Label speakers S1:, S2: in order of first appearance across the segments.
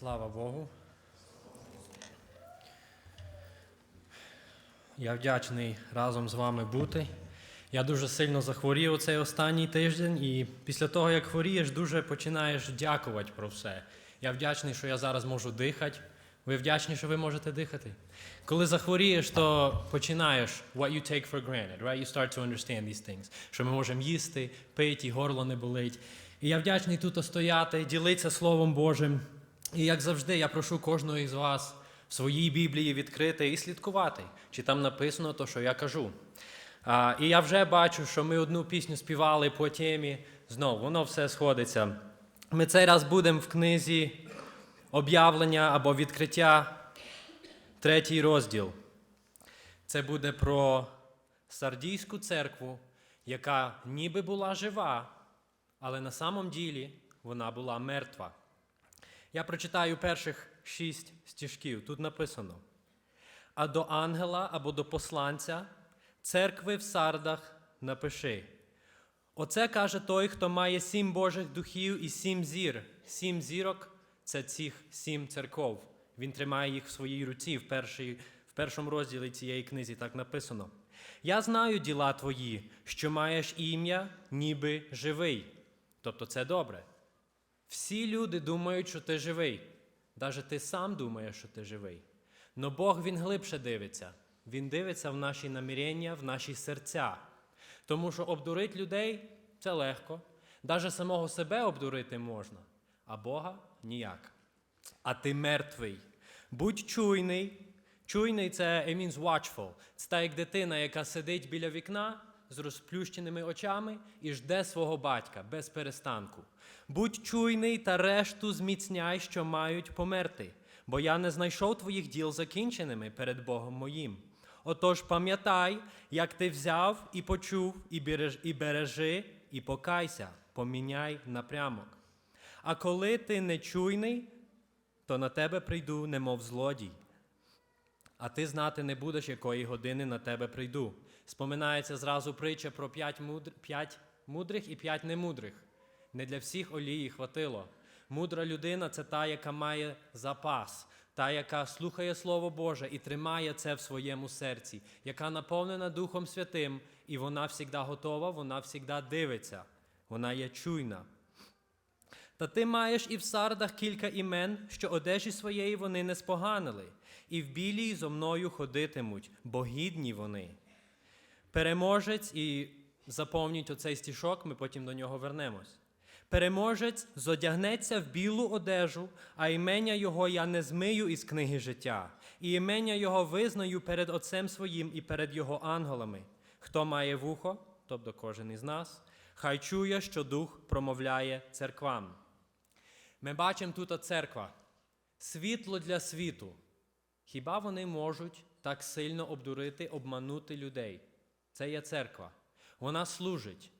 S1: Слава Богу. Я вдячний разом з вами бути. Я дуже сильно захворів цей останній тиждень, і після того, як хворієш, дуже починаєш дякувати про все. Я вдячний, що я зараз можу дихати. Ви вдячні, що ви можете дихати. Коли захворієш, то починаєш what you take for granted, right? You start to understand these things. Що ми можемо їсти, пити, і горло не болить. І я вдячний тут стояти, ділитися Словом Божим. І як завжди, я прошу кожного із вас в своїй Біблії відкрити і слідкувати, чи там написано то, що я кажу. А, і я вже бачу, що ми одну пісню співали по темі. Знову, воно все сходиться. Ми цей раз будемо в книзі об'явлення або відкриття, третій розділ. Це буде про Сардійську церкву, яка ніби була жива, але на самом ділі вона була мертва. Я прочитаю перших шість стіжків. Тут написано: а до ангела або до посланця церкви в сардах напиши. Оце каже той, хто має сім Божих духів і сім зір. Сім зірок це цих сім церков. Він тримає їх в своїй руці в, першій, в першому розділі цієї книзі так написано. Я знаю діла твої, що маєш ім'я, ніби живий. Тобто це добре. Всі люди думають, що ти живий. Навіть ти сам думаєш, що ти живий. Но Бог він глибше дивиться. Він дивиться в наші намірення, в наші серця. Тому що обдурити людей це легко. Навіть самого себе обдурити можна, а Бога ніяк. А ти мертвий. Будь чуйний. Чуйний це it means watchful. Це та як дитина, яка сидить біля вікна з розплющеними очами і жде свого батька без перестанку. Будь чуйний та решту зміцняй, що мають померти, бо я не знайшов твоїх діл закінченими перед Богом моїм. Отож пам'ятай, як ти взяв і почув, і береж, і бережи, і покайся, поміняй напрямок. А коли ти не чуйний, то на тебе прийду, немов злодій. А ти знати не будеш, якої години на тебе прийду. Споминається зразу притча про п'ять, мудр... мудрих і п'ять немудрих. Не для всіх олії хватило. Мудра людина це та, яка має запас, та, яка слухає Слово Боже і тримає це в своєму серці, яка наповнена Духом Святим, і вона завжди готова, вона завжди дивиться, вона є чуйна. Та ти маєш і в сардах кілька імен, що одежі своєї вони не споганили, і в білій зо мною ходитимуть, бо гідні вони. Переможець, і заповніть оцей стішок, ми потім до нього вернемось. Переможець зодягнеться в білу одежу, а імення його я не змию із книги життя, і імення його визнаю перед Отцем своїм і перед його ангелами. Хто має вухо, тобто кожен із нас, хай чує, що Дух промовляє церквам. Ми бачимо тут церква, світло для світу. Хіба вони можуть так сильно обдурити, обманути людей? Це є церква. Вона служить.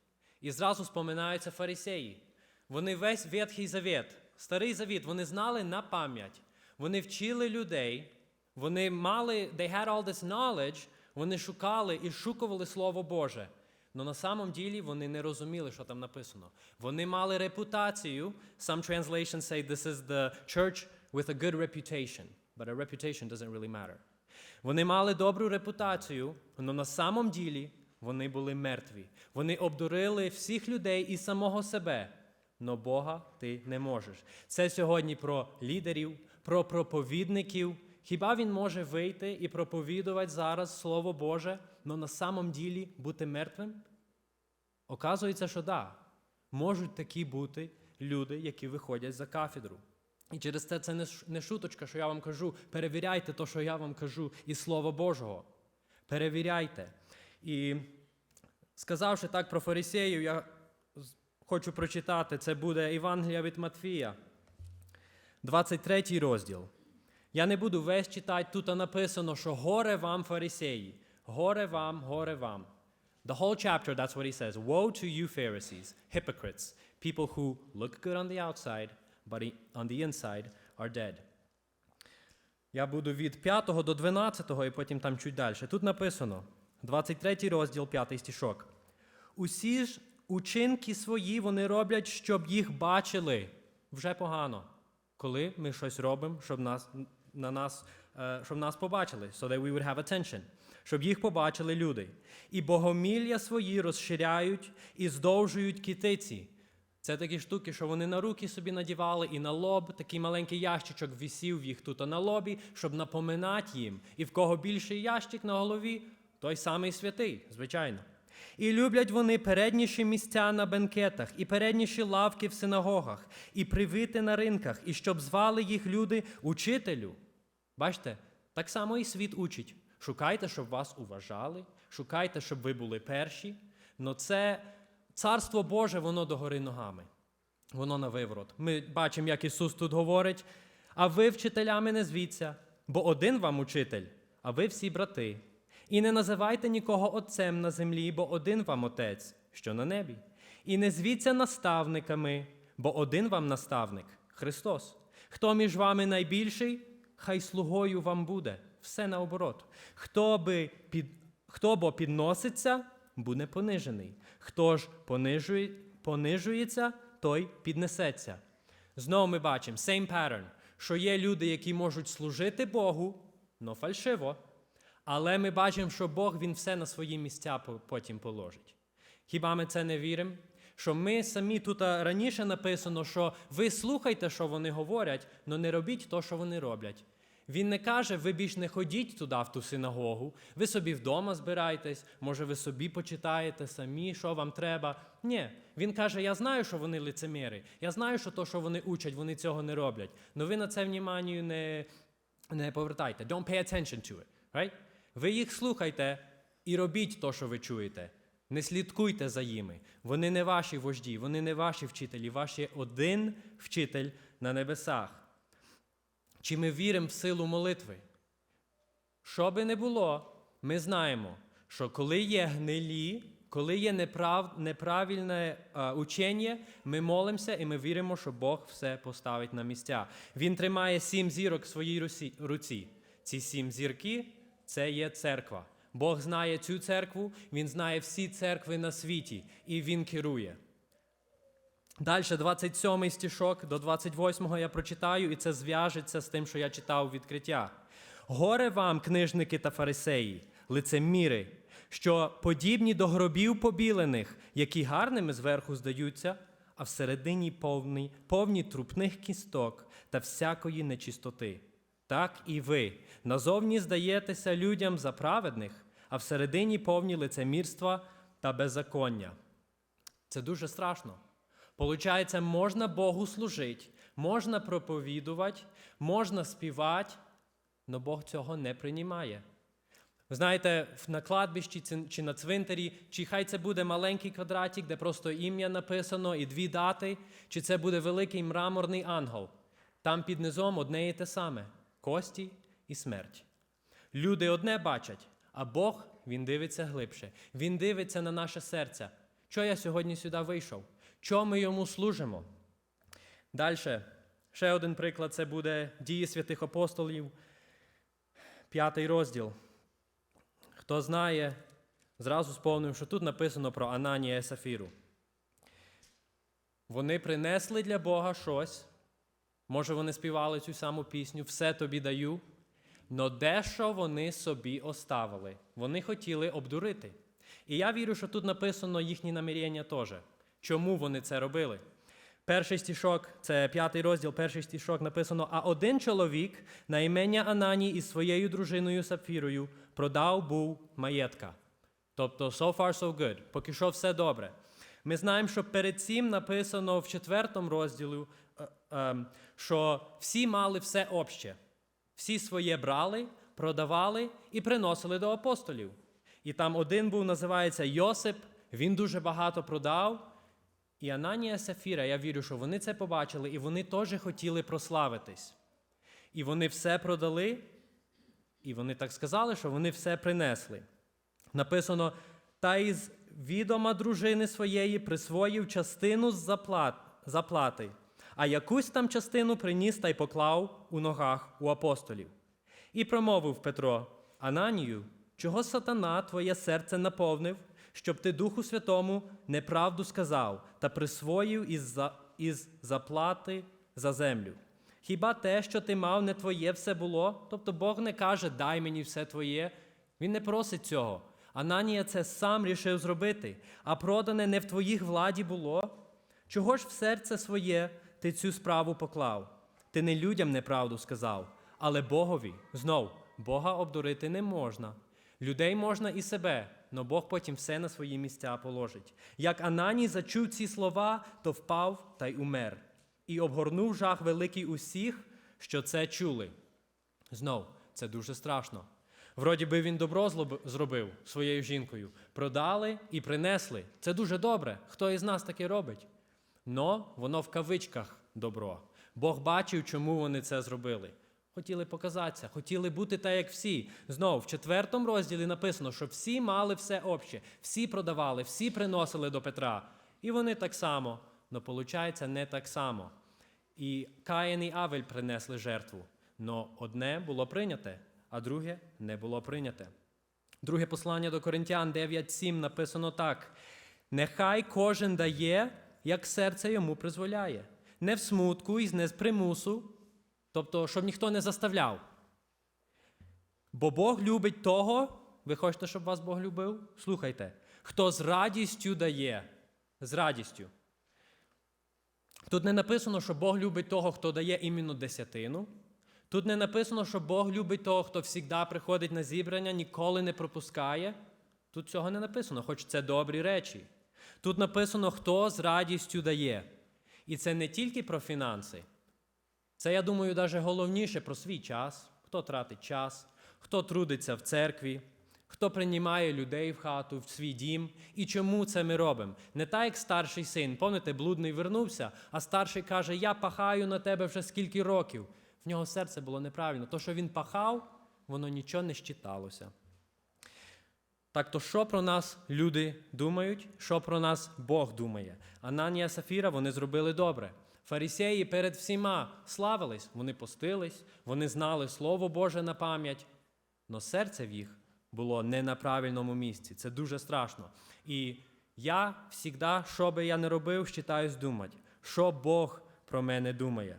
S1: І зразу споминаються фарисеї. Вони весь Ветхий Завет, Старий Завіт, вони знали на пам'ять. Вони вчили людей, вони мали, they had all this knowledge, вони шукали і шукували Слово Боже. Но на самом ділі вони не розуміли, що там написано. Вони мали репутацію. Some translations say this is the church with a good reputation, but a reputation doesn't really matter. Вони мали добру репутацію, але на самом ділі вони були мертві. Вони обдурили всіх людей і самого себе. Но Бога ти не можеш. Це сьогодні про лідерів, про проповідників. Хіба він може вийти і проповідувати зараз Слово Боже, але на самом ділі бути мертвим? Оказується, що да, можуть такі бути люди, які виходять за кафедру. І через це це не шуточка, що я вам кажу. Перевіряйте те, що я вам кажу, із Слова Божого. Перевіряйте. І сказавши так про фарисеїв, я хочу прочитати, це буде Євангелія від Матфія, 23 розділ. Я не буду весь читати, тут написано, що горе вам, фарисеї, горе вам, горе вам. The whole chapter, that's what he says. Woe to you, Pharisees, hypocrites, people who look good on the outside, but on the inside are dead. Я буду від 5 до 12 і потім там чуть далі. Тут написано, 23 розділ, 5 стішок. Усі ж учинки свої вони роблять, щоб їх бачили. Вже погано. коли ми щось робимо, щоб нас, на нас, е, щоб нас побачили, so that we would have attention, щоб їх побачили люди. І богомілля свої розширяють і здовжують китиці. Це такі штуки, що вони на руки собі надівали і на лоб. Такий маленький ящичок висів їх тут на лобі, щоб напоминати їм. І в кого більший ящик на голові, той самий святий, звичайно. І люблять вони передніші місця на бенкетах, і передніші лавки в синагогах, і привити на ринках, і щоб звали їх люди учителю. Бачите, так само і світ учить. Шукайте, щоб вас уважали, шукайте, щоб ви були перші. Но це царство Боже, воно догори ногами. Воно на виворот. Ми бачимо, як Ісус тут говорить: а ви вчителями не звіться, бо один вам учитель, а ви всі брати. І не називайте нікого отцем на землі, бо один вам отець, що на небі. І не звіться наставниками, бо один вам наставник Христос. Хто між вами найбільший, хай слугою вам буде. Все наоборот. Хто, би під, хто бо підноситься, буде понижений. Хто ж понижує, понижується, той піднесеться. Знову ми бачимо same pattern, що є люди, які можуть служити Богу, но фальшиво. Але ми бачимо, що Бог він все на свої місця потім положить. Хіба ми це не віримо? Що ми самі тут раніше написано, що ви слухайте, що вони говорять, але не робіть то, що вони роблять. Він не каже, ви більш не ходіть туди, в ту синагогу, ви собі вдома збирайтесь, може, ви собі почитаєте самі, що вам треба. Ні, він каже: я знаю, що вони лицеміри, я знаю, що то, що вони учать, вони цього не роблять. Але ви на це вніманню не, не повертайте. Don't pay attention to it. Right? Ви їх слухайте і робіть то, що ви чуєте. Не слідкуйте за ними. Вони не ваші вожді, вони не ваші вчителі, ваш є один вчитель на небесах. Чи ми віримо в силу молитви? Що би не було, ми знаємо, що коли є гнилі, коли є неправ, неправильне е, учення, ми молимося і ми віримо, що Бог все поставить на місця. Він тримає сім зірок в своїй руці. Ці сім зірки це є церква. Бог знає цю церкву, Він знає всі церкви на світі, і Він керує. Далі, 27 стішок до 28 я прочитаю, і це зв'яжеться з тим, що я читав відкриття. Горе вам, книжники та фарисеї, лицеміри, що подібні до гробів побілених, які гарними зверху здаються, а всередині повні, повні трупних кісток та всякої нечистоти. Так і ви назовні здаєтеся людям за праведних, а всередині повні лицемірства та беззаконня. Це дуже страшно. Получається, можна Богу служити, можна проповідувати, можна співати, але Бог цього не приймає. Ви знаєте, на кладбищі чи на цвинтарі, чи хай це буде маленький квадратик, де просто ім'я написано і дві дати, чи це буде великий мраморний ангел. Там під низом одне і те саме кості і смерть. Люди одне бачать, а Бог він дивиться глибше. Він дивиться на наше серце. Що я сьогодні сюди вийшов? Чого ми йому служимо? Далі, ще один приклад це буде дії святих апостолів, п'ятий розділ. Хто знає, зразу сповнив, що тут написано про Ананія і Сафіру. Вони принесли для Бога щось. Може, вони співали цю саму пісню Все тобі даю. Но дещо вони собі оставили. Вони хотіли обдурити. І я вірю, що тут написано їхні намірення теж. Чому вони це робили? Перший стішок, це п'ятий розділ, перший стішок написано: А один чоловік на імення Анані із своєю дружиною Сапфірою продав був маєтка. Тобто, so far, so good. Поки що все добре. Ми знаємо, що перед цим написано в четвертому розділі, е, ем, що всі мали все обще. Всі своє брали, продавали і приносили до апостолів. І там один був, називається Йосип, він дуже багато продав. І Ананія Сафіра, я вірю, що вони це побачили, і вони теж хотіли прославитись. І вони все продали, і вони так сказали, що вони все принесли. Написано: та із відома дружини своєї присвоїв частину з заплат, заплати, а якусь там частину приніс та й поклав у ногах у апостолів. І промовив Петро: Ананію, чого сатана твоє серце наповнив, щоб ти Духу Святому неправду сказав та присвоїв із, за, із заплати за землю. Хіба те, що ти мав, не твоє все було? Тобто Бог не каже, дай мені все твоє. Він не просить цього. Ананія це сам рішив зробити, а продане не в твоїх владі було. Чого ж в серце своє ти цю справу поклав? Ти не людям неправду сказав, але Богові. Знов, Бога обдурити не можна. Людей можна і себе, но Бог потім все на свої місця положить. Як Ананій зачув ці слова, то впав та й умер, і обгорнув жах великий усіх, що це чули. Знов, це дуже страшно. Вроді би він добро зробив своєю жінкою. Продали і принесли. Це дуже добре. Хто із нас таке робить? Но воно в кавичках добро. Бог бачив, чому вони це зробили. Хотіли показатися, хотіли бути так, як всі. Знову в четвертому розділі написано, що всі мали все обще, всі продавали, всі приносили до Петра. І вони так само. Но виходить, не так само. І Каїн і Авель принесли жертву. Но одне було прийняте, а друге не було прийняте. Друге послання до Коринтян 9.7 написано так: Нехай кожен дає, як серце йому призволяє, не в смутку і не з примусу, тобто, щоб ніхто не заставляв. Бо Бог любить того, ви хочете, щоб вас Бог любив? Слухайте, хто з радістю дає, з радістю. Тут не написано, що Бог любить того, хто дає іменно десятину. Тут не написано, що Бог любить того, хто завжди приходить на зібрання, ніколи не пропускає. Тут цього не написано, хоч це добрі речі. Тут написано, хто з радістю дає. І це не тільки про фінанси. Це, я думаю, навіть головніше про свій час, хто тратить час, хто трудиться в церкві, хто приймає людей в хату, в свій дім. І чому це ми робимо? Не так, як старший син, пам'ятаєте, блудний вернувся, а старший каже: Я пахаю на тебе вже скільки років. В нього серце було неправильно. То, що він пахав, воно нічого не щиталося. Так то що про нас люди думають, що про нас Бог думає? Ананія Сафіра вони зробили добре. Фарисеї перед всіма славились, вони постились, вони знали Слово Боже на пам'ять, але серце в їх було не на правильному місці. Це дуже страшно. І я завжди, що би я не робив, считаюсь думати, що Бог про мене думає.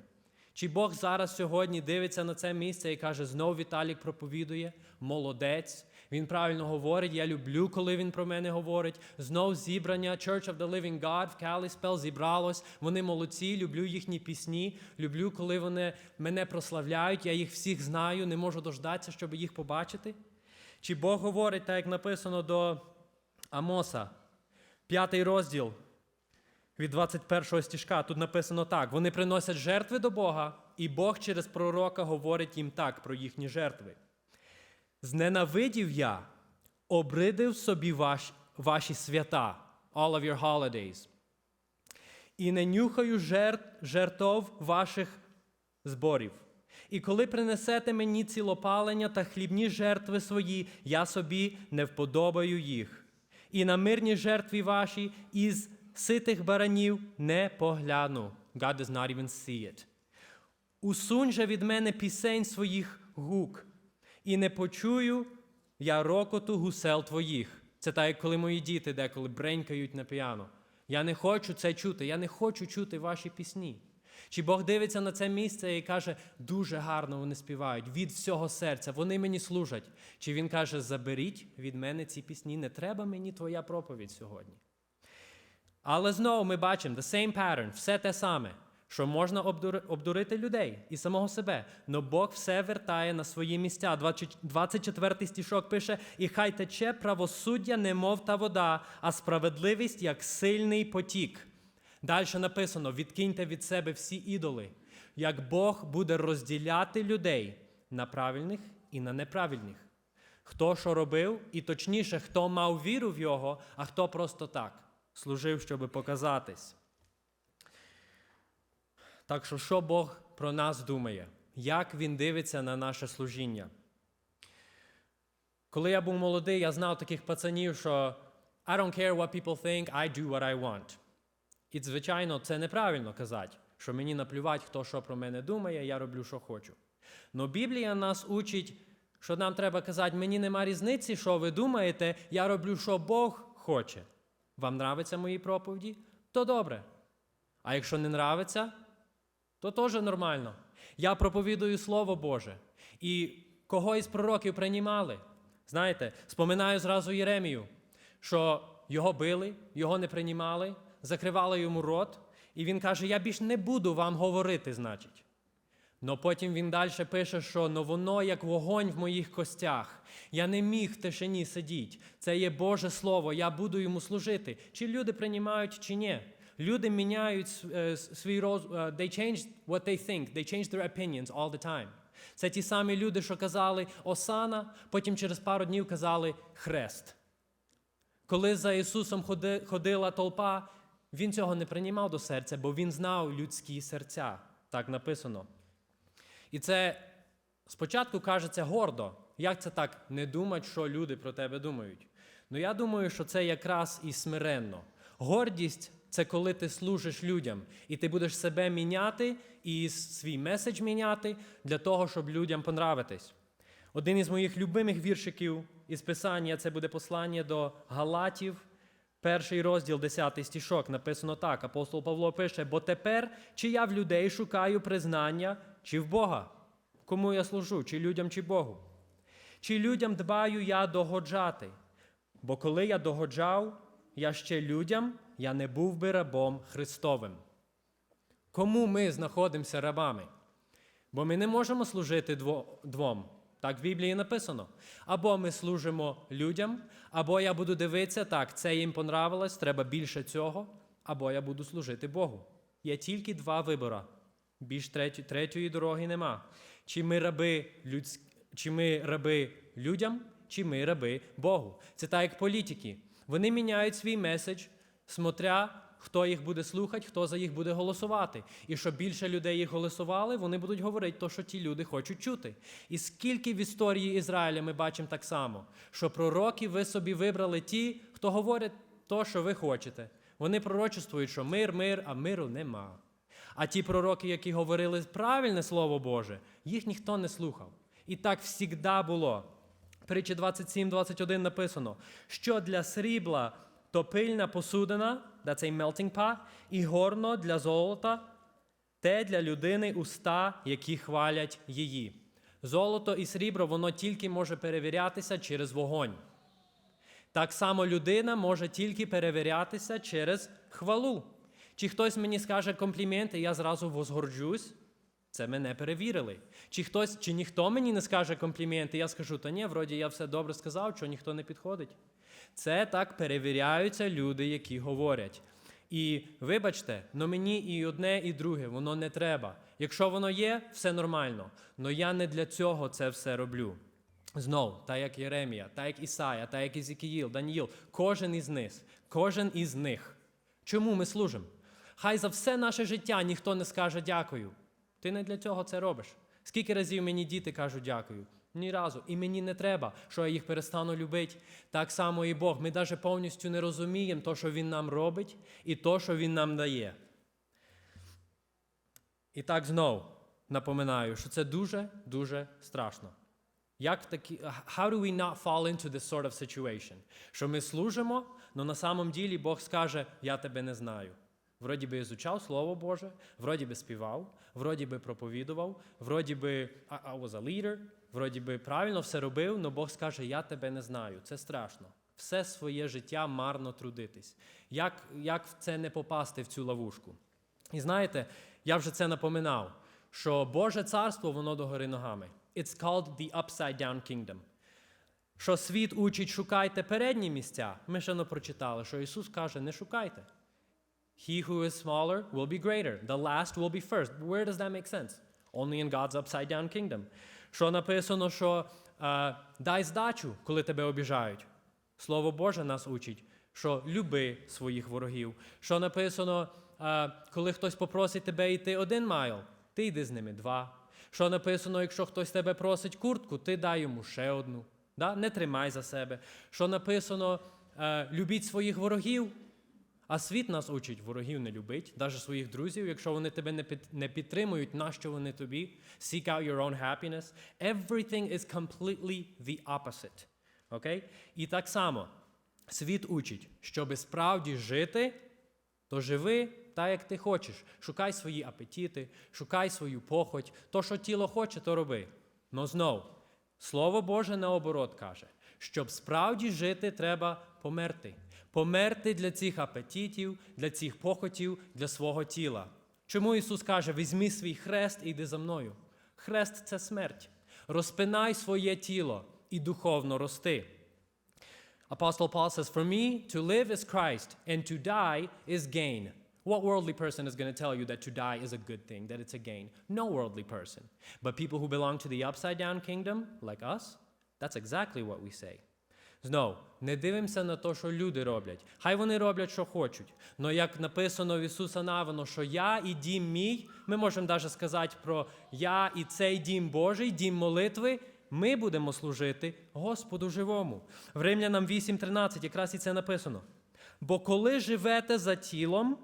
S1: Чи Бог зараз сьогодні дивиться на це місце і каже, знов Віталік проповідує, молодець, він правильно говорить, я люблю, коли він про мене говорить. Знов зібрання Church of the Living God в Каліспел зібралось. Вони молодці, люблю їхні пісні, люблю, коли вони мене прославляють, я їх всіх знаю, не можу дождатися, щоб їх побачити. Чи Бог говорить, так як написано до Амоса, п'ятий розділ, від 21 стіжка тут написано так: вони приносять жертви до Бога, і Бог через пророка говорить їм так про їхні жертви. Зненавидів я, обридив собі ваш, ваші свята, all of your holidays, і не нюхаю жертв, жертов ваших зборів. І коли принесете мені цілопалення та хлібні жертви свої, я собі не вподобаю їх. І на мирні жертві ваші із ситих баранів не погляну. God does not even see it. Усунь же від мене пісень своїх гук, і не почую я рокоту гусел твоїх. Це так, як коли мої діти деколи бренькають на піано. Я не хочу це чути, я не хочу чути ваші пісні. Чи Бог дивиться на це місце і каже, дуже гарно вони співають від всього серця, вони мені служать. Чи він каже, заберіть від мене ці пісні, не треба мені твоя проповідь сьогодні. Але знову ми бачимо the same pattern, все те саме, що можна обдурити людей і самого себе. Но Бог все вертає на свої місця. 20 24 стішок пише: І хай тече правосуддя, немов та вода, а справедливість як сильний потік. Далі написано: відкиньте від себе всі ідоли, як Бог буде розділяти людей на правильних і на неправильних. Хто що робив, і точніше, хто мав віру в його, а хто просто так служив, щоб показатись. Так що, що Бог про нас думає? Як Він дивиться на наше служіння? Коли я був молодий, я знав таких пацанів, що I don't care what people think, I do what I want. І, звичайно, це неправильно казати, що мені наплювати, хто що про мене думає, я роблю, що хочу. Но Біблія нас учить, що нам треба казати, мені нема різниці, що ви думаєте, я роблю, що Бог хоче. Вам нравиться мої проповіді? То добре. А якщо не нравиться, то теж нормально. Я проповідую Слово Боже. І кого із пророків приймали? Знаєте, споминаю зразу Єремію, що його били, його не приймали, закривали йому рот, і він каже: Я більш не буду вам говорити, значить. Но потім він далі пише, що «но воно як вогонь в моїх костях. Я не міг в тишині сидіти. Це є Боже Слово, я буду йому служити. Чи люди приймають, чи ні. Люди міняють е, свій роз... е, They change what they think. They change their opinions all the time. Це ті самі люди, що казали Осана, потім через пару днів казали Хрест. Коли за Ісусом ходила толпа, він цього не приймав до серця, бо він знав людські серця. Так написано. І це спочатку кажеться гордо. Як це так не думати, що люди про тебе думають? Ну я думаю, що це якраз і смиренно. Гордість це коли ти служиш людям, і ти будеш себе міняти і свій меседж міняти для того, щоб людям понравитись. Один із моїх любимих віршиків із Писання це буде послання до Галатів, перший розділ, 10 стішок. Написано так: апостол Павло пише: бо тепер чи я в людей шукаю признання, чи в Бога? Кому я служу, чи людям, чи Богу? Чи людям дбаю я догоджати? Бо коли я догоджав, я ще людям, я не був би рабом Христовим. Кому ми знаходимося рабами? Бо ми не можемо служити двом. Так в Біблії написано. Або ми служимо людям, або я буду дивитися, так, це їм понравилось, треба більше цього, або я буду служити Богу. Є тільки два вибори. Більш третю, третьої дороги нема. Чи ми раби, людсь... чи ми раби людям, чи ми раби Богу. Це так, як політики. Вони міняють свій меседж, смотря, хто їх буде слухати, хто за їх буде голосувати. І щоб більше людей їх голосували, вони будуть говорити те, що ті люди хочуть чути. І скільки в історії Ізраїля ми бачимо так само, що пророки ви собі вибрали ті, хто говорить то, що ви хочете. Вони пророчествують, що мир, мир, а миру нема. А ті пророки, які говорили правильне Слово Боже, їх ніхто не слухав. І так завжди було. Притчі 27-21 написано, що для срібла то пильна посудина, да цей melting pot, і горно для золота, те для людини уста, які хвалять її. Золото і срібло воно тільки може перевірятися через вогонь. Так само людина може тільки перевірятися через хвалу. Чи хтось мені скаже компліменти, я зразу возгорджусь, це мене перевірили. Чи хтось, чи ніхто мені не скаже компліменти, я скажу, та ні, вроді я все добре сказав, що ніхто не підходить. Це так перевіряються люди, які говорять. І вибачте, но мені і одне, і друге, воно не треба. Якщо воно є, все нормально. Но я не для цього це все роблю. Знов, так як Єремія, так як Ісая, так як Ізікіїл, Даніїл, кожен із них, кожен із них. Чому ми служимо? Хай за все наше життя ніхто не скаже дякую. Ти не для цього це робиш. Скільки разів мені діти кажуть дякую? Ні разу. І мені не треба, що я їх перестану любити. Так само і Бог. Ми навіть повністю не розуміємо то, що Він нам робить, і то, що Він нам дає. І так знов напоминаю, що це дуже-дуже страшно. Як такі, how do we not fall into this sort of situation? Що ми служимо, але на самом ділі Бог скаже, я тебе не знаю. Вроді би ізучав Слово Боже, вроді би співав, вроді би проповідував, вроді би I, was a leader, вроді би правильно все робив, але Бог скаже, я тебе не знаю. Це страшно. Все своє життя марно трудитись. Як, як в це не попасти в цю ловушку? І знаєте, я вже це напоминав, що Боже царство, воно догори ногами. It's called the upside down kingdom. Що світ учить, шукайте передні місця. Ми ще не прочитали, що Ісус каже, не шукайте. He who is smaller will be greater. The last will be first. Where does that make sense? Only in God's upside down kingdom. Що написано, що е, дай здачу, коли тебе обіжають. Слово Боже нас учить, що люби своїх ворогів. Що написано, е, коли хтось попросить тебе йти один майл, ти йди з ними два. Що написано, якщо хтось тебе просить куртку, ти дай йому ще одну. Да? Не тримай за себе. Що написано, е, любіть своїх ворогів. А світ нас учить ворогів не любить, навіть своїх друзів, якщо вони тебе не, під, не підтримують, нащо вони тобі? Seek out your own happiness. Everything is completely the opposite. Okay? І так само світ учить, щоб справді жити, то живи так, як ти хочеш. Шукай свої апетити, шукай свою похоть. То, що тіло хоче, то роби. Но знов, Слово Боже наоборот каже, щоб справді жити, треба померти. Померти для цих апетитів, для цих похотів, для свого тіла. Чому Ісус каже: візьми свій хрест і йди за мною? Хрест це смерть. Розпинай своє тіло і духовно рости. Apostle Paul says, For me, to live is Christ, and to die is gain. What worldly person is going to tell you that to die is a good thing, that it's a gain? No worldly person. But people who belong to the upside down kingdom, like us, that's exactly what we say. Знов, не дивимося на те, що люди роблять. Хай вони роблять, що хочуть. Но як написано в Ісуса Навино, що я і дім мій, ми можемо навіть сказати про я і цей дім Божий, дім молитви, ми будемо служити Господу живому. В Римлянам 8.13 якраз і це написано. Бо коли живете за тілом,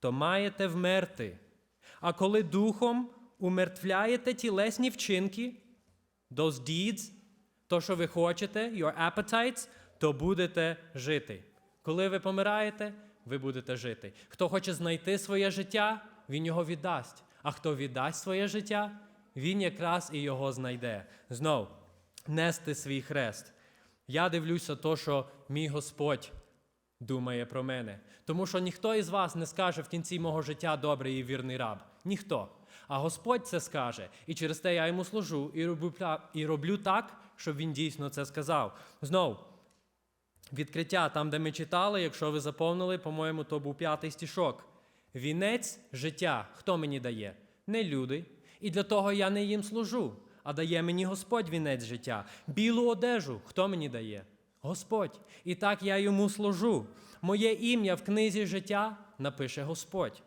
S1: то маєте вмерти. А коли духом умертвляєте тілесні вчинки, those deeds, то, що ви хочете, your appetites, то будете жити. Коли ви помираєте, ви будете жити. Хто хоче знайти своє життя, він його віддасть. А хто віддасть своє життя, він якраз і його знайде. Знов, нести свій хрест. Я дивлюся, то, що мій Господь думає про мене. Тому що ніхто із вас не скаже в кінці мого життя добрий і вірний раб. Ніхто. А Господь це скаже, і через те я йому служу і роблю, і роблю так, щоб він дійсно це сказав. Знов, відкриття, там, де ми читали, якщо ви заповнили, по-моєму, то був п'ятий стішок. Вінець життя хто мені дає? Не люди. І для того я не їм служу, а дає мені Господь вінець життя. Білу одежу хто мені дає? Господь. І так я йому служу. Моє ім'я в книзі життя напише Господь.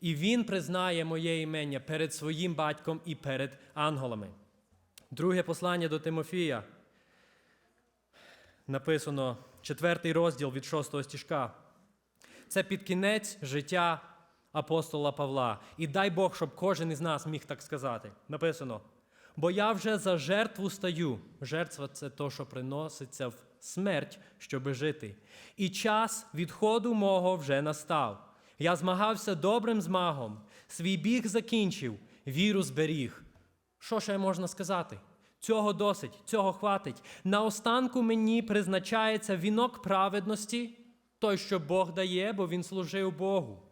S1: І він признає моє імення перед своїм батьком і перед ангелами. Друге послання до Тимофія. Написано четвертий розділ від шостого стіжка. Це під кінець життя апостола Павла. І дай Бог, щоб кожен із нас міг так сказати. Написано: бо я вже за жертву стаю. Жертва це то, що приноситься в смерть, щоби жити. І час відходу мого вже настав. Я змагався добрим змагом, свій біг закінчив, віру зберіг. Що ще можна сказати? Цього досить, цього хватить. Наостанку мені призначається вінок праведності, той, що Бог дає, бо він служив Богу.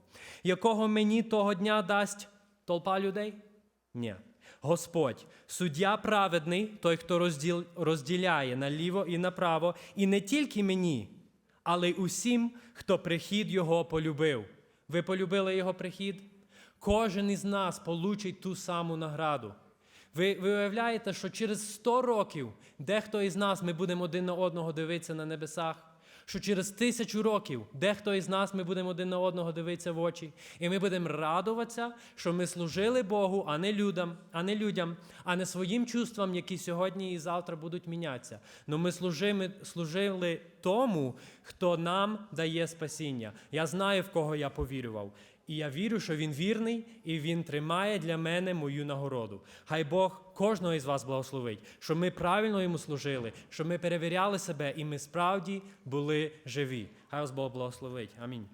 S1: Якого мені того дня дасть толпа людей? Ні. Господь, суддя праведний, той, хто розділ, розділяє наліво і направо, і не тільки мені, але й усім, хто прихід Його полюбив. Ви полюбили Його прихід? Кожен із нас получить ту саму награду. Ви, ви уявляєте, що через 100 років дехто із нас ми будемо один на одного дивитися на небесах, що через тисячу років дехто із нас ми будемо один на одного дивитися в очі, і ми будемо радуватися, що ми служили Богу, а не людям, а не людям, а не своїм чувствам, які сьогодні і завтра будуть мінятися. Но ми служили, служили тому, хто нам дає спасіння. Я знаю, в кого я повірював. І я вірю, що він вірний і він тримає для мене мою нагороду. Хай Бог кожного із вас благословить, щоб ми правильно йому служили, щоб ми перевіряли себе і ми справді були живі. Хай вас Бог благословить. Амінь.